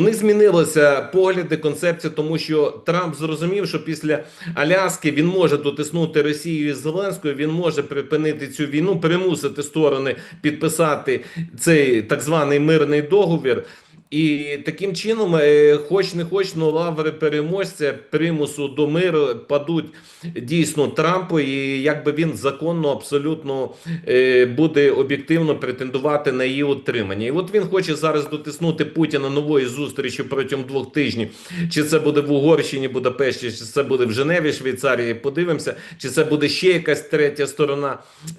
Них змінилися погляди, концепція, тому що Трамп зрозумів, що після Аляски він може дотиснути Росію і Зеленською. Він може припинити цю війну, примусити сторони підписати цей так званий мирний договір. І таким чином, е, хоч не хоч, но лаври переможця примусу до миру падуть дійсно Трампу, і якби він законно абсолютно е, буде об'єктивно претендувати на її утримання. І от він хоче зараз дотиснути Путіна нової зустрічі протягом двох тижнів. Чи це буде в Угорщині, Будапешті, чи це буде в Женеві, Швейцарії? Подивимося, чи це буде ще якась третя сторона,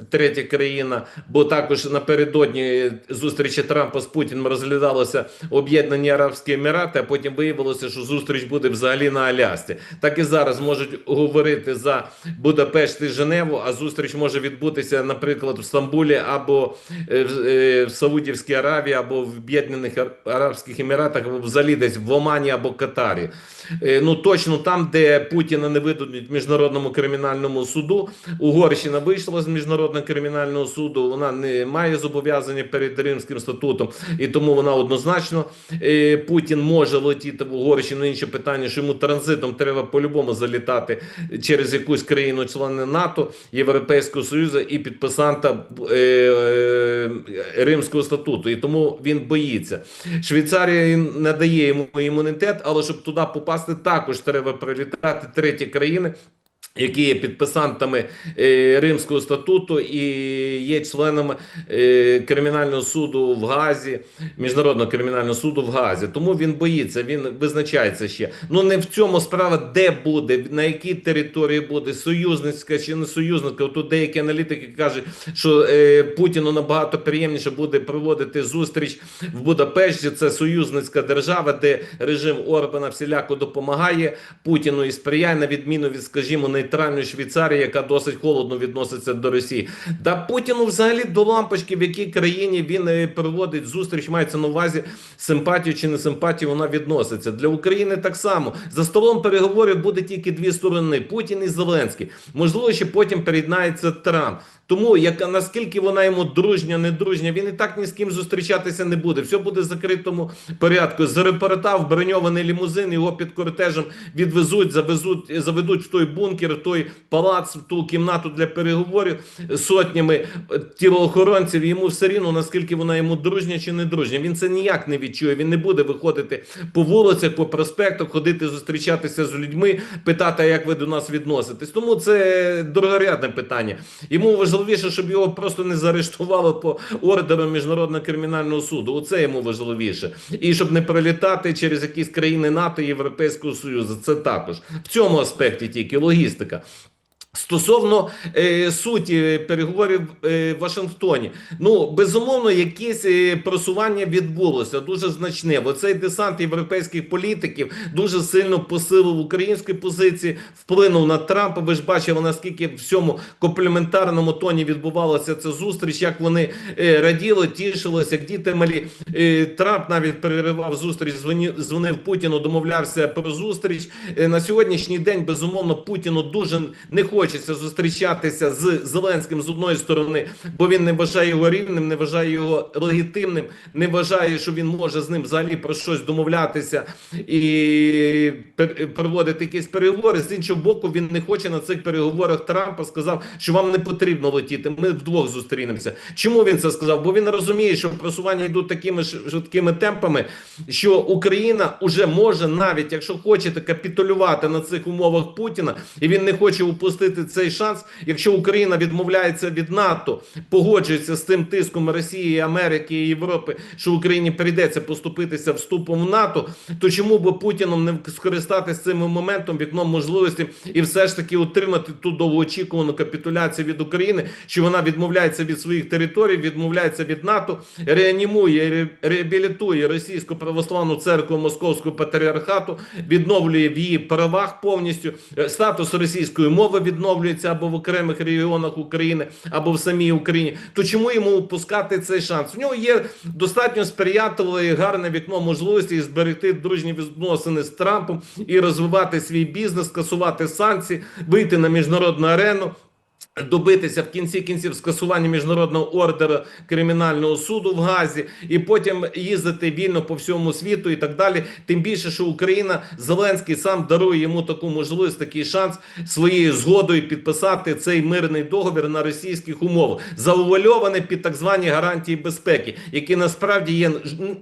третя країна. Бо також напередодні зустрічі Трампа з Путіним розглядалося Об'єднані Арабські Емірати, а потім виявилося, що зустріч буде взагалі на Алясці. Так і зараз можуть говорити за Будапешт і Женеву, а зустріч може відбутися, наприклад, в Стамбулі або е, в е, Саудівській Аравії, або в Об'єднаних Арабських Еміратах, або взагалі десь в Омані або Катарі. Е, Ну точно там, де Путіна не видадуть міжнародному кримінальному суду. Угорщина вийшла з міжнародного кримінального суду. Вона не має зобов'язання перед Римським статутом, і тому вона однозначно Путін може летіти в Угорщину. Інше питання, що йому транзитом треба по-любому залітати через якусь країну члени НАТО, Європейського Союзу і підписанта е, е, Римського статуту. І тому він боїться. Швейцарія надає йому імунітет, але щоб туди попасти, також треба прилітати треті країни. Які є підписантами е, Римського статуту і є членами е, кримінального суду в Газі, міжнародного кримінального суду в Газі. Тому він боїться, він визначається ще. Ну не в цьому справа, де буде, на якій території буде союзницька чи не союзницька. Тут деякі аналітики кажуть, що е, Путіну набагато приємніше буде проводити зустріч в Будапешті. Це союзницька держава, де режим Орбана всіляко допомагає Путіну і сприяє на відміну від, скажімо, нейтральної Швейцарії, яка досить холодно відноситься до Росії. Да Путіну взагалі до лампочки, в якій країні він е, проводить зустріч, мається на увазі симпатію чи не симпатію, вона відноситься. Для України так само. За столом переговорів буде тільки дві сторони: Путін і Зеленський. Можливо, ще потім приєднається Трамп. Тому яка наскільки вона йому дружня, не дружня, він і так ні з ким зустрічатися не буде. Все буде в закритому порядку. З аеропорта броньований лімузин його під кортежем відвезуть, завезуть, заведуть в той бункер, в той палац, ту кімнату для переговорів сотнями тілоохоронців. Йому все рівно, наскільки вона йому дружня чи не дружня. Він це ніяк не відчує. Він не буде виходити по вулицях, по проспектах, ходити зустрічатися з людьми, питати, як ви до нас відноситесь. Тому це дорогорядне питання. Йому важливіше, щоб його просто не заарештували по ордеру міжнародного кримінального суду. Оце йому важливіше. І щоб не прилітати через якісь країни НАТО Європейського Союзу. Це також в цьому аспекті тільки логістика. Pacifica. Стосовно е, суті переговорів е, в Вашингтоні, ну безумовно, якесь е, просування відбулося дуже значне. Бо цей десант європейських політиків дуже сильно посилив українські позиції, вплинув на Трампа. Ви ж бачили, наскільки в цьому комплементарному тоні відбувалася ця зустріч, як вони е, раділи, тішилися, як діти малі. Е, Трамп навіть переривав зустріч, дзвонив, дзвонив Путіну, домовлявся про зустріч. Е, на сьогоднішній день безумовно Путіну дуже не хочеться зустрічатися з Зеленським з одної сторони, бо він не вважає його рівним, не вважає його легітимним, не вважає, що він може з ним взагалі про щось домовлятися і проводити якісь переговори. З іншого боку, він не хоче на цих переговорах Трампа сказав, що вам не потрібно летіти. Ми вдвох зустрінемося. Чому він це сказав? Бо він розуміє, що просування йдуть такими швидкими темпами, що Україна уже може навіть, якщо хочете капітулювати на цих умовах Путіна, і він не хоче упустити цей шанс. Якщо Україна відмовляється від НАТО, погоджується з тим тиском Росії, Америки і Європи, що Україні прийдеться поступитися вступом в НАТО, то чому би Путіном не скористатися цим моментом, вікном можливості, і все ж таки отримати ту довгоочікувану капітуляцію від України, що вона відмовляється від своїх територій, відмовляється від НАТО, реанімує, реабілітує російську православну церкву Московського патріархату, відновлює в її правах повністю Е, статус російської мови відновлюється або в окремих регіонах України, або в самій Україні. То чому йому пускати цей шанс? У нього є достатньо сприятливе і гарне вікно можливості зберегти дружні відносини з Трампом і розвивати свій бізнес, скасувати санкції, вийти на міжнародну арену. Добитися в кінці кінців скасування міжнародного ордеру кримінального суду в Газі, і потім їздити вільно по всьому світу і так далі. Тим більше, що Україна Зеленський сам дарує йому таку можливість, такий шанс своєю згодою підписати цей мирний договір на російських умовах, заувальований під так звані гарантії безпеки, які насправді є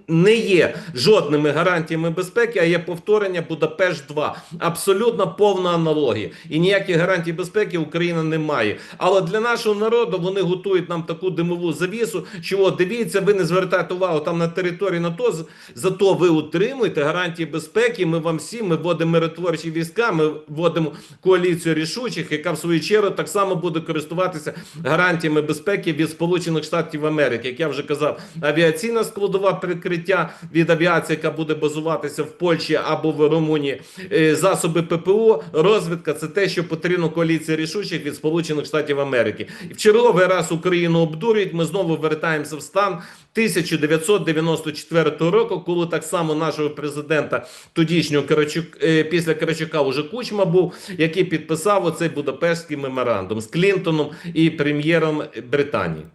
не є жодними гарантіями безпеки, а є повторення Будапешт 2 Абсолютно повна аналогія. І ніяких гарантій безпеки Україна не має. Але для нашого народу вони готують нам таку димову завісу, що дивіться, ви не звертаєте увагу там на території НАТО, зато ви утримуєте гарантії безпеки. Ми вам всі ми вводимо миротворчі війська, ми вводимо коаліцію рішучих, яка в свою чергу так само буде користуватися гарантіями безпеки від Сполучених Штатів Америки. Як я вже казав, авіаційна складова прикриття від авіації, яка буде базуватися в Польщі або в Румунії, е, засоби ППО, розвідка це те, що потрібно коаліції рішучих від Сполучених Штатів Америки. І в черговий раз Україну обдурюють. Ми знову вертаємося в стан 1994 року, коли так само нашого президента тодішнього Карачук е, після Карачука уже Кучма був, який підписав оцей Будапештський меморандум з Клінтоном і прем'єром Британії.